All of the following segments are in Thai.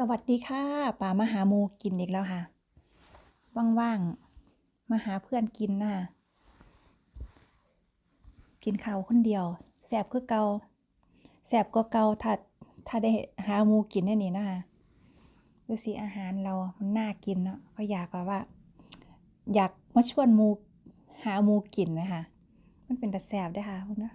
สวัสดีค่ะป่ามหาหมูกินอีกแล้วค่ะ ว่างๆมาหาเพื่อนกินนะคะกินข้าวคนเดียวแสบคือเกาแสบก็เกาถ้าถ้าได้หาหมูกินแน่นี่นะคะดูสิอาหารเรามันน่ากินเนาะก็อยากแบบว่า อยากมาชวนหมูหาหมูกินนะคะมันเป็นแต่แสบได้ค่ะคุณนะ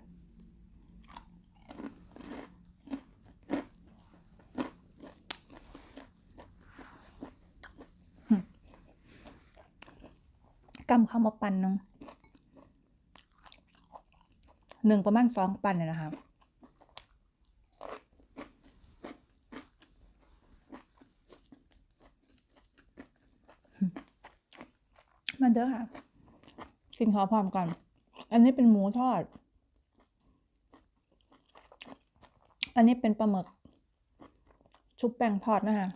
กำเข้ามาปั่นนึงหนึ่งประมาณสองปั่นเนี่ยนะคะมาเด้อค่ะ กินข้าวพร้อมกัน อันนี้เป็นหมูทอด อันนี้เป็นปลาหมึก ชุบแป้งทอดนะคะ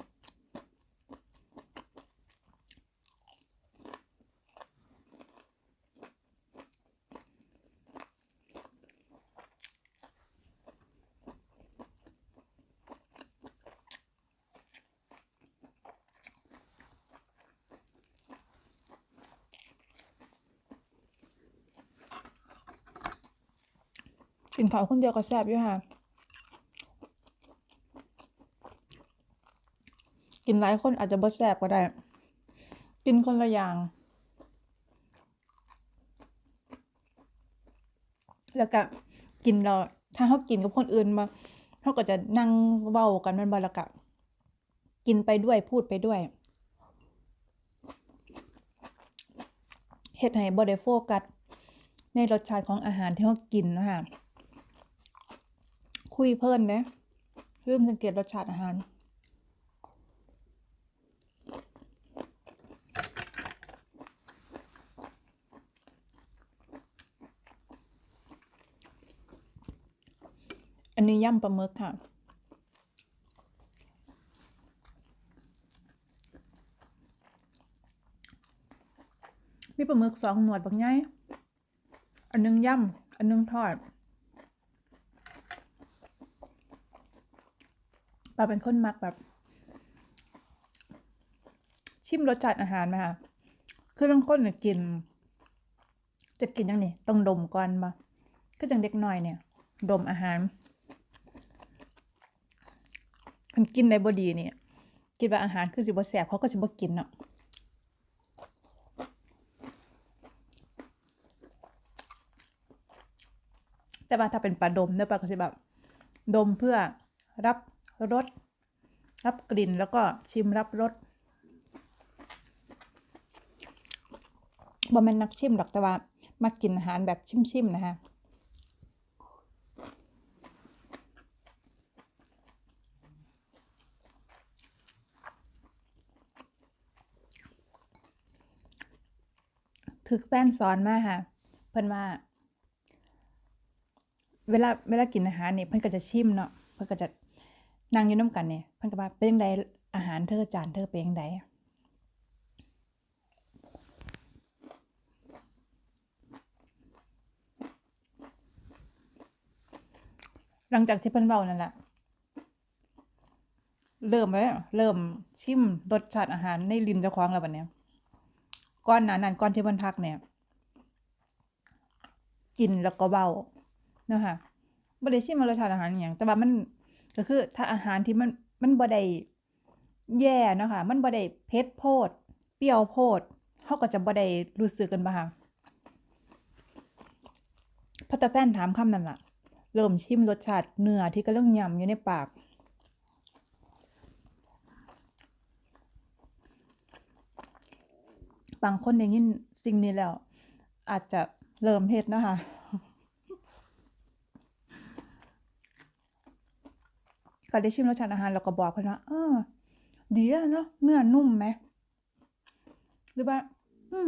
าวคนเดียวก็แซ่บอยู่ค่ะ กินหลายคนอาจจะบ่แซ่บก็ได้ กินคนละอย่าง แล้วก็กินเราถ้าเขากินกับคนอื่นมาเขาก็จะนั่งเว้ากันมันบ่แล้วก็กินไปด้วยพูดไปด้วยเฮ็ดให้บ่ได้โฟกัสในรสชาติของอาหารที่เขากินนะคะ คุยเพลินไหมลืมสังเกตรสชาติอาหาร อันนี้ย่ำปลาหมึกค่ะมีปลาหมึกสองหนวดบางไงอันหนึงย่ำ อันหนึงทอด ปาเป็นคนมักแบบ ชิมรสชาติอาหารไหมคะคือบางคนเนี่ยกิน จะกินยังนี่ต้องดมก่อนมาก็จังเด็กน้อยเนี่ย ดมอาหารคันกินได้บ่ดีเนี่ยคิดว่าอาหารคือสิบ่แสบเขาก็สิบ่กินเนาะแต่ว่าถ้าเป็นปลาดมเนี่ยปลาก็สิแบบ ดมเพื่อรับ รสรับกลิ่นแล้วก็ชิมรับรสบ่แม่นนักชิมหรอกแต่ว่ามากินอาหารแบบชิมๆนะคะถึกแฟนสอนมาค่ะ เพิ่นว่า เวลาเวลากินอาหารเนี่ยเพิ่นก็จะชิมเนาะเพิ่นก็จะ นั่งอยู่น้ำกันเนี่ยเพิ่นก็ว่าเป็นจังไดอาหารเธอจานเธอเป็นจังไดหลังจากที่เพิ่นเว้านั่นแหละเริ่มแล้เริ่มชิมรสชาติอาหารในลิ้นเจ้าของแล้วบัดเนี้ยก่อนหนานันก่อนที่เพิ่นทักเนี่ยกินแล้วก็เว้าเนาะค่ะบ่ได้ชิมรสชาติอาหารอย่างแต่ว่ามัน ก็คือถ้าอาหารที่มันมันบ่ได้แย่เนาะค่ะมันบ่ได้เผ็ดโพด เปรี้ยวโพดเฮาก็จะบ่ได้รู้สึกกันบ่ค่ะพอตาแฟนถามคำนั้นล่ะเริ่มชิมรสชาติเนื้อที่กำลังยำอยู่ในปากบางคนได้ยินสิ่งนี้แล้ว อาจจะเริ่มเฮ็ดเนาะค่ะ ก็ได้ชิมรสชาติอาหารแล้วก็บอกเพิ่นว่าเออดีเนาะเนื้อนุ่มไหมหรือว่า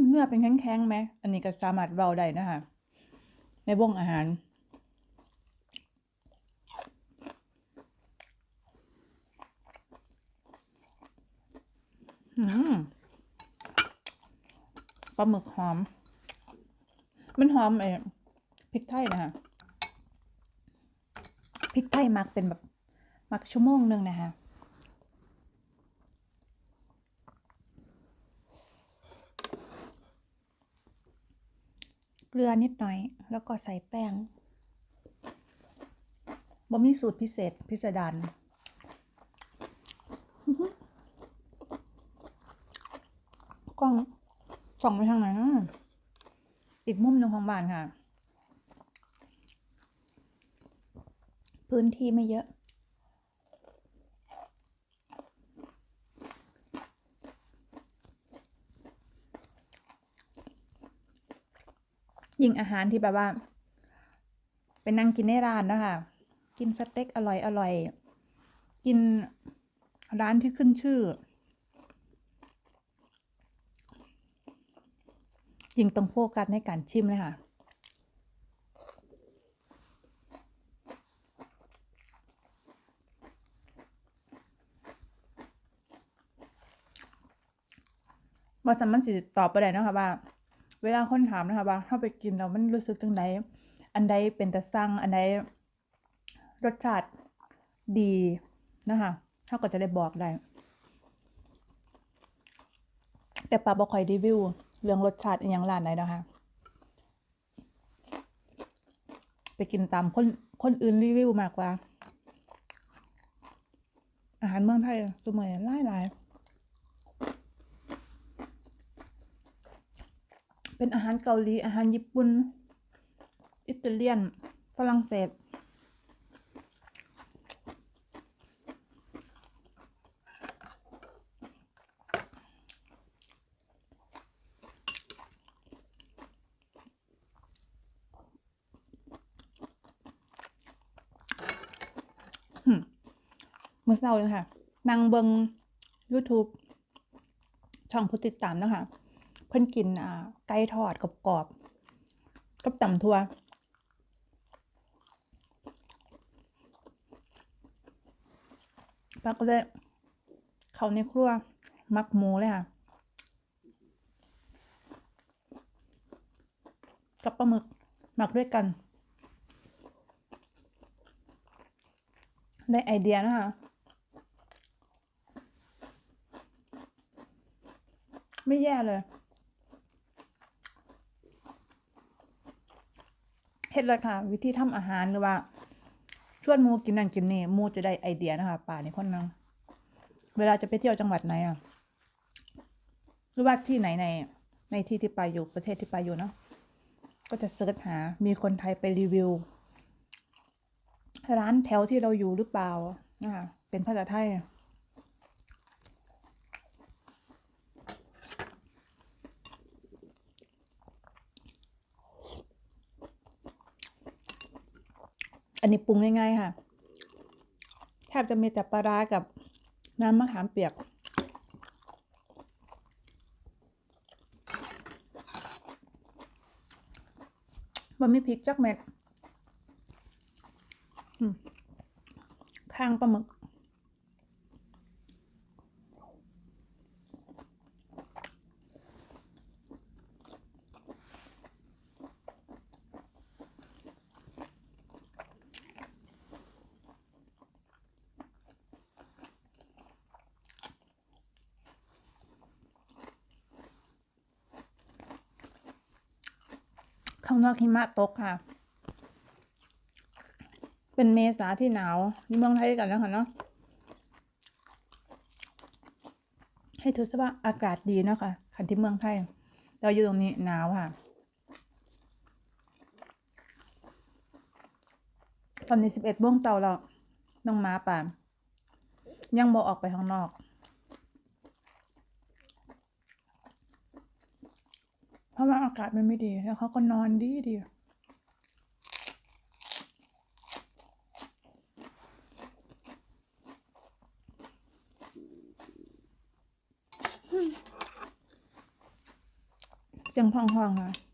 เนื้อเป็นแข็งๆไหมอันนี้ก็สามารถเว้าได้นะคะในวงอาหารปลาหมึกหอม มันหอมไอ้พริกไทยนะคะพริกไทยมักเป็นแบบ มักชั่วโมงหนึ่งนะคะเกลือนิดหน่อย แล้วก็ใส่แป้งบ่มีสูตรพิเศษพิสดารกล้องส่องไปทางไหนนะอีกมุมหนึ่งของบ้านค่ะ พื้นที่ไม่เยอะ ยิ่งอาหารที่แบบว่าไปนั่งกินในร้านนะคะกินสเต็กอร่อยอร่อยกินร้านที่ขึ้นชื่อ ยิ่งต้องโฟกัสในการชิมเลยค่ะว่าจำมันสิตอบไปได้นะคะว่า เวลาคนถามนะคะว่าถ้าไปกินแล้วมันรู้สึกจังไดอันใดเป็นแตะสั่งอันใดรสชาติดีนะคะเขาก็จะได้บอกได้ แต่ปาบ่ค่อยรีวิว เรื่องรสชาติอย่างร้านไหนนะคะ ไปกินตามคนคนอื่นรีวิวมากกว่า อาหารเมืองไทยสมัยหลายหลาย เป็นอาหารเกาหลี อาหารญี่ปุ่น อิตาเลียน ฝรั่งเศส มื่อเช้าเลยค่ะ นางเบิง YouTube ช่องผู้ติดตามเนาะคะ เพิ่นกินอ่าไก่ทอดกรอบๆกับตำทั่วป้าก็เลยเขาในครัว มักหมูเลยค่ะ กับปลาหมึกหมักด้วยกัน ได้ไอเดียนะคะไม่แย่เลย เฮ็ดลยค่ะ วิธีทำอาหารหรือว่าชวนมูกินนั่นกินนี่มูจะได้ไอเดียนะคะป่านี่คนนึงเวลาจะไปเที่ยวจังหวัดไหนอะหรือว่าที่ไหนในในที่ที่ไปอยู่ประเทศที่ไปอยู่เนาะก็จะเสิร์ชหามีคนไทยไปรีวิว ร้านแถวที่เราอยู่หรือเปล่านะคะเป็นภาษาไทย นนี้ปรุงง่ายๆค่ะแทบจะมีแต่ปลาร้ากับน้ำมะขามเปียก มันมีพริกจักเม็ดข้างปลาหมึก นอกหิมะตกค่ะ เป็นเมษาที่หนาวในเมืองไทยกันแล้วค่ะเนาะให้ทุกสภาพอากาศดีเนาะค่ะคันที่เมืองไทย เราอยู่ตรงนี้หนาวค่ะ ตอนนี้สิบเอ็ดโมงเตาแล้วน้องม้าป่ายังบอออกไปข้างนอก เพ ราะว่าอากาศมันไม่ดีแล้วเขาก็นอนดีดีเสียงพองห้องค่ะ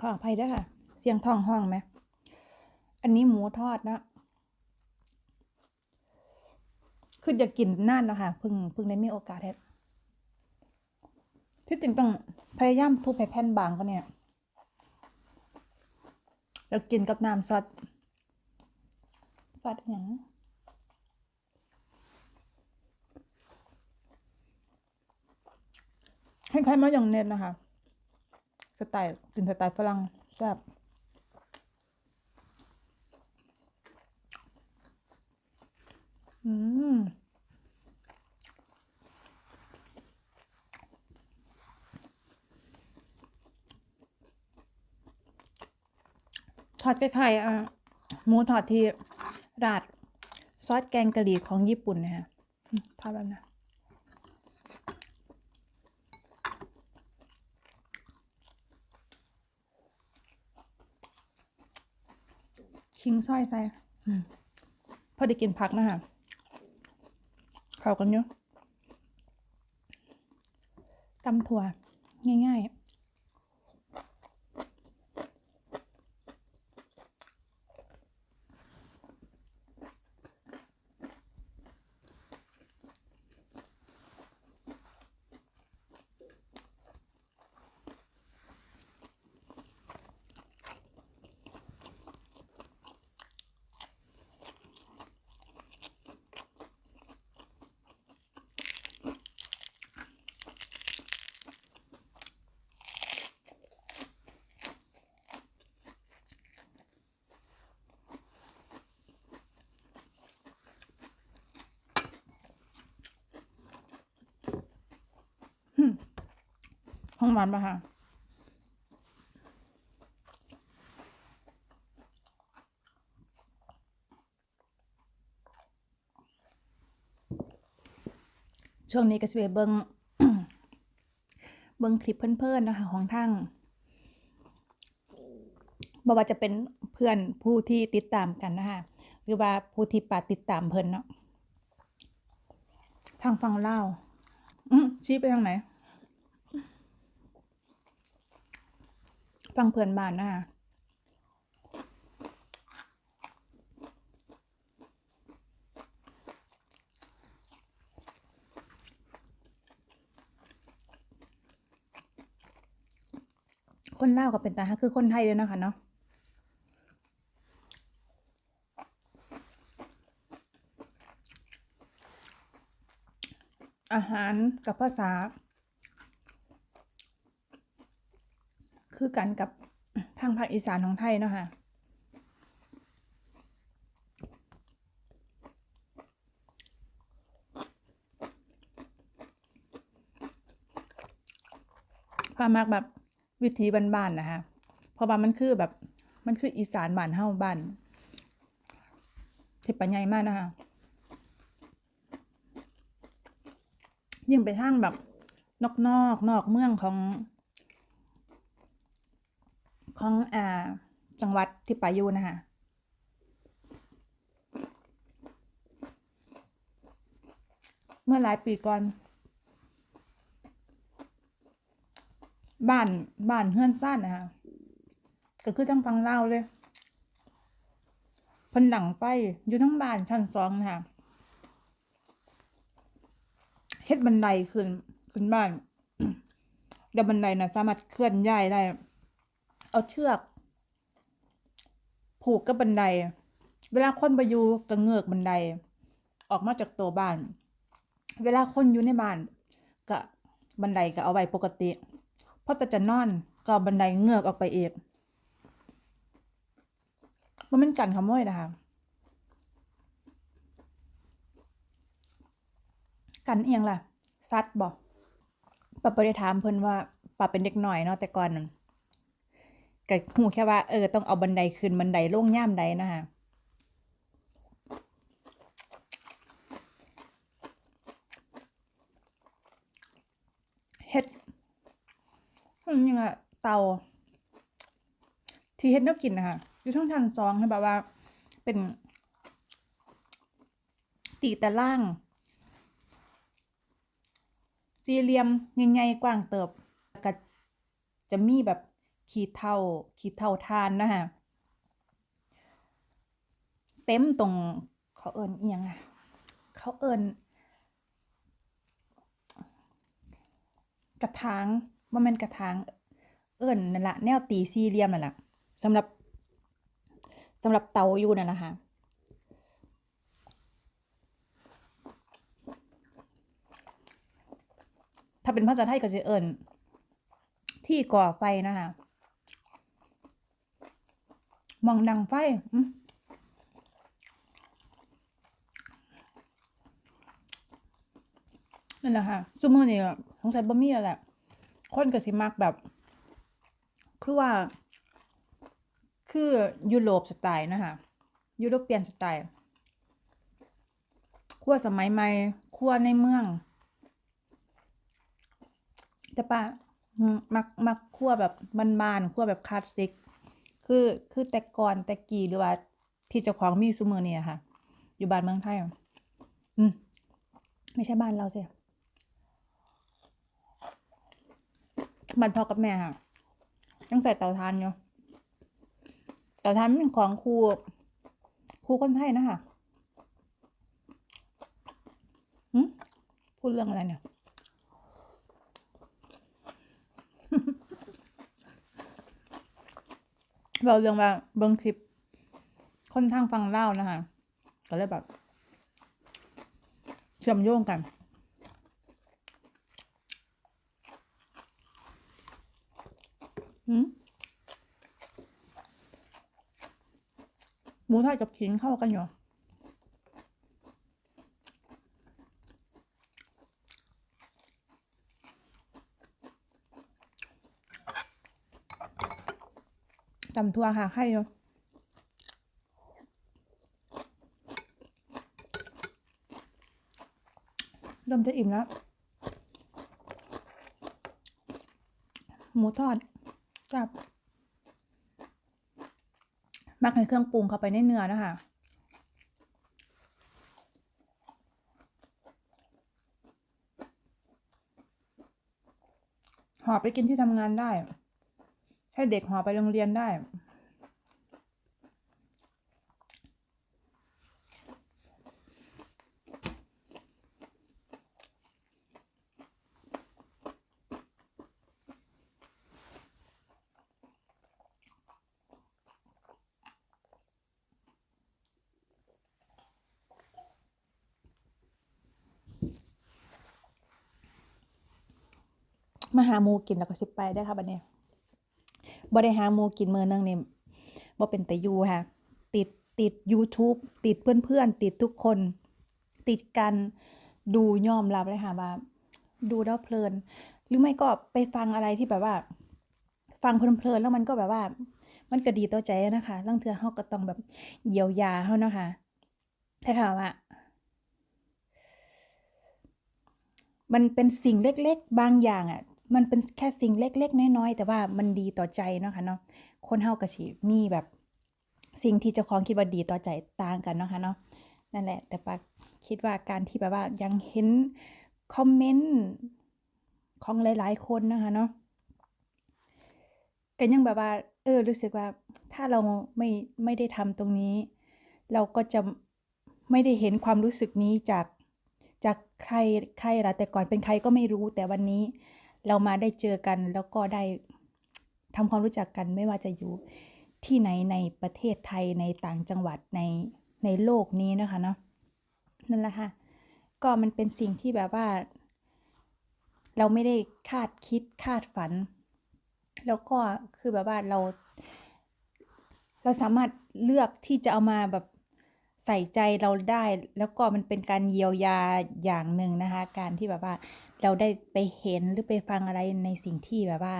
ขออภัยด้วยค่ะ เสียงท้องห้องไหม อันนี้หมูทอดนะ คืออยากกินนานแล้วค่ะเพิ่งเพิ่งได้มีโอกาสเฮ็ดที่จริงต้องพยายามทุบให้แผ่นบางก็เนี่ยแล้วกินกับน้ำซอสซอสอย่างคล้ายๆมายองเนสนะคะ สไตล์กินสไตล์ฝรั่งแซ่บอืมทอดคล้ายๆอะหมูทอดที่ราดซอสแกงกะหรี่ของญี่ปุ่นนะฮะอืมทอดแบบนั้น คิงซอยใส่อืมพอได้กินผักนะฮะเข้ากันเยอะตำถั่วง่าย ๆ ห้องมันปะคะช่วงนี้ก็สิไปเบิงเบิงคลิปเพื่อนๆนะคะ ของทางบ่ว่าจะเป็นเพื่อนผู้ที่ติดตามกันนะคะหรือว่าผู้ที่ปาติดตามเพิ่นเนาะทางฟังเล่าอืชี้ไปทางไหน ฟังเพื่อนบ้านนะคะคนลาวก็เป็นตาคือคนไทยเลยนะคะเนาะอาหารกับภาษา คือกันกับทางภาคอีสานของไทยเนาะค่ะปลามากแบบวิธีบ้านๆนะคะเพราะว่ามันคือแบบมันคืออีสานบ้านเฮ้าบ้านที่ปัญญายมากนะคะยิ่งไปทางแบบนอกนอกนอกเมืองของ ของอ่าจังหวัดที่ไปอยู่นะคะเมื่อหลายปีก่อน บ้านบ้านเฮือนซ่านนะคะก็คือจังฟังเล่าเลยพิ่นหลังไฟอยู่ทั้งบ้านชั้นสองนะคะเฮ็ดบันไดขึ้นขึ้นบ้านเดี๋ยวบันไดนะสามารถเคลื่อนย้ายได้ เอาเชือก ผูกกับบันได เวลาคนไปอยู่ก็เงือกบันได ออกมาจากตัวบ้าน เวลาคนอยู่ในบ้านก็บันไดก็เอาไว้ปกติพอแต่จะนอนก็บันไดเงือกออกไปเองมันเป็นกันขโมยนะคะกันเอียงล่ะซัดบอกป้าไปได้ถามเพิ่นว่าป้าเป็นเด็กหน่อยเนาะแต่ก่อนนั่น ก็หูแค่ว่าเออต้องเอาบันไดขึ้นบันไดลงย่ามใดนะคะเฮ็ดยังไงเตา ที่เฮ็ดนวกินนะคะอยู่ทั้งชั้นสองให้แบบว่า เป็น ตีแต่ล่าง สี่เหลี่ยมใหญ่ๆกว้างเติบก็จะมีแบบ ขีดเท่าขีดเท่าทานนะคะเต็มตรงเขาเอิญเอียงอะเขาเอิญกระถางว่ามันกระถางเอิญนั่นแหละแนวตีสี่เหลี่ยมนั่นแหละสำหรับสำหรับเตาอยู่นั่นแหละค่ะถ้าเป็นภาษาไทยก็จะเอิญที่ก่อไฟนะคะ มองดังไฟนั่นแหละค่ะซุมือนี่สงสัยบะมี่แหละคนก็สิมักแบบ คือว่า คือยุโรปสไตล์นะคะยุโรปเปียนสไตล์ครัวสมัยใหม่ครัวในเมือง แต่ป้าอืมมักมักคั่วแบบบานๆคั่วแบบคลาสสิก คือคือแต่ก่อนแต่กี้หรือว่าที่เจ้าของมีซุมือนี่อะค่ะ อยู่บ้านเมืองไทยอืมไม่ใช่บ้านเราสิบ้านพ่อกับแม่ค่ะยังใส่เตาถ่านอยู่เตาถ่านเป็นของครูครูคนไทยนะคะหืมพูดเรื่องอะไรเนี่ย เราเรื่องว่าเบิ้งคลิปคนทางฟังเล่านะคะก็เลยแบบเชื่อมโยงกัน หมูทอดกับขิงเข้ากันอยู่ ทั่วค่ะไข่อยู่เริ่มจะอิ่มแล้ว หมูทอดจับมักให้เครื่องปรุงเข้าไปในเนื้อนะคะห่อไปกินที่ทำงานได้ ให้เด็กห่อไปโรงเรียนได้ มาหาหมูกินแล้วก็สิไปได้ค่ะบัดนี้ บ่ได้หาหมูกินมือนึงนี่บ่เป็นแต่อยู่ค่ะ ติดติด YouTube ติดเพื่อนๆ ติดทุกคน ติดกันดูยอมรับเลยค่ะว่าดูแล้วเพลิน หรือไม่ก็ไปฟังอะไรที่แบบว่า ฟังเพลินๆแล้วมันก็แบบว่า มันก็ดีต่อใจนะคะลางเทือเฮาก็ต้องแบบเยียวยาเฮานะคะแต่ค่ะว่ามันเป็นสิ่งเล็ก ๆ บางอย่างอะ มันเป็นแค่สิ่งเล็ก ๆ น้อยๆแต่ว่ามันดีต่อใจเนาะค่ะเนาะคนเฮาก็สิมีแบบสิ่งที่เจ้าของคิดว่าดีต่อใจต่างกันเนาะค่ะเนาะนั่นแหละ แต่ปาคิดว่าการที่แบบว่ายังเห็นคอมเมนต์ของหลาย ๆ คนนะคะเนาะก็ยังแบบว่า เออ รู้สึกว่า ถ้าเราไม่ไม่ได้ทำตรงนี้ เราก็จะไม่ได้เห็นความรู้สึกนี้จากจากใครใครละแต่ก่อนเป็นใครก็ไม่รู้แต่วันนี้ เรามาได้เจอกันแล้วก็ได้ทำความรู้จักกันไม่ว่าจะอยู่ที่ไหนในประเทศไทยในต่างจังหวัดในในโลกนี้นะคะเนาะนั่นแหละค่ะ ก็มันเป็นสิ่งที่แบบว่า เราไม่ได้คาดคิดคาดฝัน แล้วก็คือแบบว่าเรา เราสามารถเลือกที่จะเอามาแบบใส่ใจเราได้ แล้วก็มันเป็นการเยียวยาอย่างหนึ่งนะคะ การที่แบบว่า เราได้ไปเห็นหรือไปฟังอะไรในสิ่งที่แบบว่า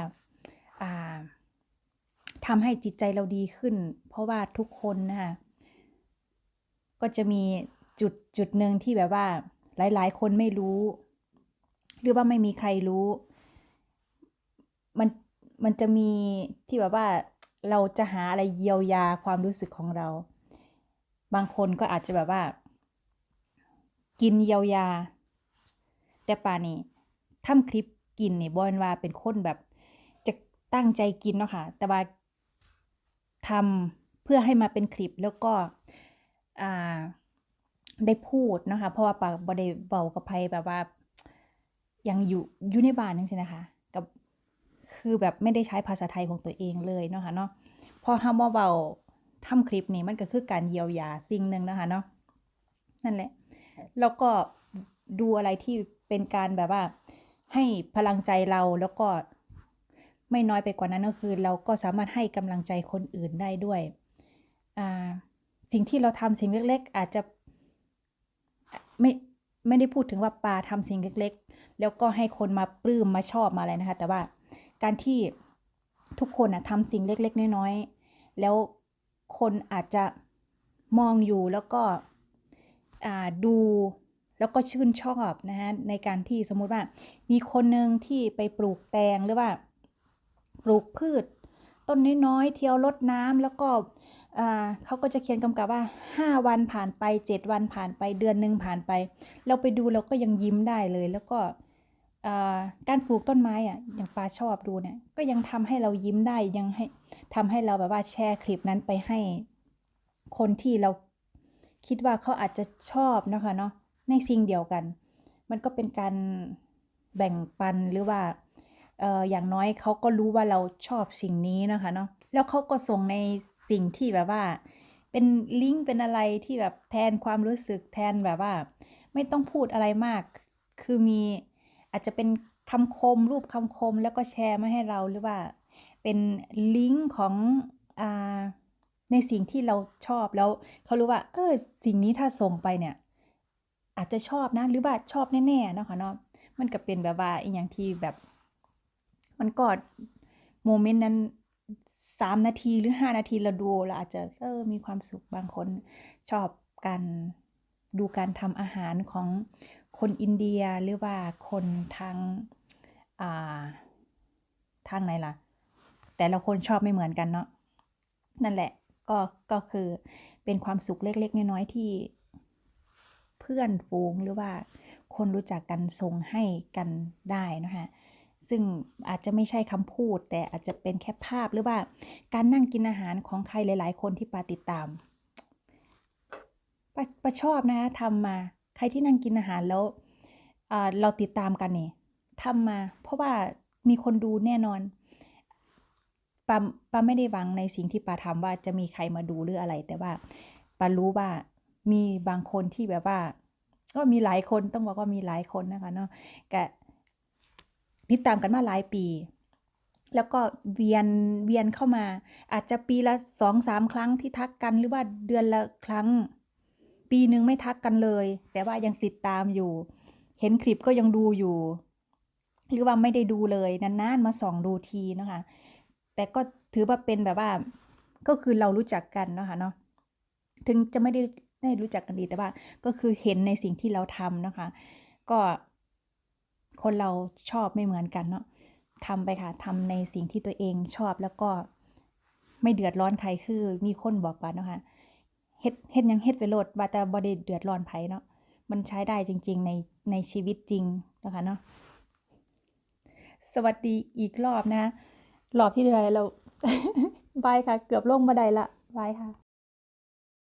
อ่าทำให้จิตใจเราดีขึ้น เพราะว่าทุกคนนะคะก็จะมีจุดจุดหนึ่งที่แบบว่า หลาย ๆ คนไม่รู้ หรือว่าไม่มีใครรู้ มันมันจะมีที่แบบว่าเราจะหาอะไรเยียวยาความรู้สึกของเรา บางคนก็อาจจะแบบว่า กินเยียวยา แต่ป่านี่ ทำคลิปกินนี่บอนว่าเป็นคนแบบ จะตั้งใจกินเนาะค่ะ แต่ว่าทำเพื่อให้มาเป็นคลิปแล้วก็อ่าได้พูดเนาะคะ เพราะว่าปากบ่ได้เบากับไผแบบว่า ยังอยู่อยู่ในบ้านจังซี่นะคะ กับคือแบบไม่ได้ใช้ภาษาไทยของตัวเองเลยเนาะค่ะเนาะพอเฮามาเว้าทำคลิปนี้มันก็คือการเยียวยาสิ่งหนึ่งนะคะเนาะนั่นแหละ แล้วก็ดูอะไรที่เป็นการแบบว่า ให้พลังใจเราแล้วก็ไม่น้อยไปกว่านั้นก็คือ เราก็สามารถให้กำลังใจคนอื่นได้ด้วย สิ่งที่เราทำสิ่งเล็ก ๆ อาจจะไม่ไม่ได้พูดถึงว่าปาทำสิ่งเล็ก ๆ แล้วก็ให้คนมาปลื้มมาชอบมาอะไรนะคะ แต่ว่าการที่ทุกคนอะทำสิ่งเล็ก ๆ น้อยๆแล้วคนอาจจะมองอยู่แล้วก็ดู แล้วก็ชื่นชอบนะฮะในการที่สมมุติว่ามีคนหนึ่งที่ไปปลูกแตงหรือว่าปลูกพืช ต้นน้อยๆเที่ยวรดน้ำแล้วก็เขาก็จะเขียนกำกับว่า 5 วันผ่านไป 7 วันผ่านไปเดือนหนึ่งผ่านไป เราไปดูเราก็ยังยิ้มได้เลย แล้วก็การปลูกต้นไม้อะอย่างปาชอบดูเนี่ยก็ยังทำให้เรายิ้มได้ยังให้ทำให้เราแบบว่าแชร์คลิปนั้นไปให้ คนที่เราคิดว่าเขาอาจจะชอบนะคะเนาะ ในสิ่งเดียวกัน มันก็เป็นการแบ่งปันหรือว่าอออย่างน้อยเขาก็รู้ว่าเราชอบสิ่งนี้นะคะเนาะแล้วเขาก็ส่งในสิ่งที่แบบว่า เป็นลิงก์เป็นอะไรที่แบบแทนความรู้สึกแทนแบบว่า ไม่ต้องพูดอะไรมาก คือมีอาจจะเป็นคำคมรูปคำคมแล้วก็แชร์มาให้เราหรือว่า เป็นลิงก์ของอในสิ่งที่เราชอบแล้วเขารู้ว่า เออสิ่งนี้ถ้าส่งไปเนี่ย อาจจะชอบนะ หรือว่าชอบแน่ๆเนาะค่ะเนาะมันก็เป็นแบบว่าอีกอย่างที่แบบ มันก็โมเมนต์นั้นสามนาทีหรือห้านาทีเราดูเราอาจจะเออมีความสุขบางคนชอบการดูการทำอาหารของคนอินเดียหรือว่าคนทางอ่าทางไหนล่ะ แต่ละคนชอบไม่เหมือนกันเนาะนั่นแหละก็ก็คือเป็นความสุขเล็ก ๆ น้อยๆที่ เพื่อนฝูงหรือว่าคนรู้จักกันส่งให้กันได้นะคะซึ่งอาจจะไม่ใช่คำพูด แต่อาจจะเป็นแค่ภาพหรือว่าการนั่งกินอาหารของใครหลาย ๆ คนที่ปาติดตามปาปาชอบนะทำมาใครที่นั่งกินอาหารแล้วเราติดตามกันนี่ทำมา เพราะว่ามีคนดูแน่นอนปาปาไม่ได้หวังในสิ่งที่ปาทำว่าจะมีใครมาดูหรืออะไร แต่ว่าปารู้ว่า มีบางคนที่แบบว่า ก็มีหลายคนต้องบอกว่ามีหลายคนนะคะเนาะกะติดตามกันมาหลายปี แล้วก็เวียนเวียนเข้ามา อาจจะปีละสองสามครั้งที่ทักกันหรือว่าเดือนละครั้ง ปีหนึ่งไม่ทักกันเลย แต่ว่ายังติดตามอยู่ เห็นคลิปก็ยังดูอยู่ หรือว่าไม่ได้ดูเลยนานๆมาส่องดูทีนะคะ แต่ก็ถือว่าเป็นแบบว่า ก็คือเรารู้จักกันนะคะเนาะถึงจะไม่ได้ ได้รู้จักกันดีแต่ว่าก็คือเห็นในสิ่งที่เราทำนะคะ ก็คนเราชอบไม่เหมือนกันเนาะทำไปค่ะทำในสิ่งที่ตัวเองชอบแล้วก็ไม่เดือดร้อนใครคือมีคนบอกว่านะคะเฮ็ดเฮ็ดยังเฮ็ดไปโลดว่าแต่บ่ได้เดือดร้อนไผเนาะมันใช้ได้จริง ๆ ในในชีวิตจริงนะคะเนาะสวัสดีอีกรอบนะคะรอบที่เดือเราบายค่ะ เกือบลงบันไดละบายค่ะ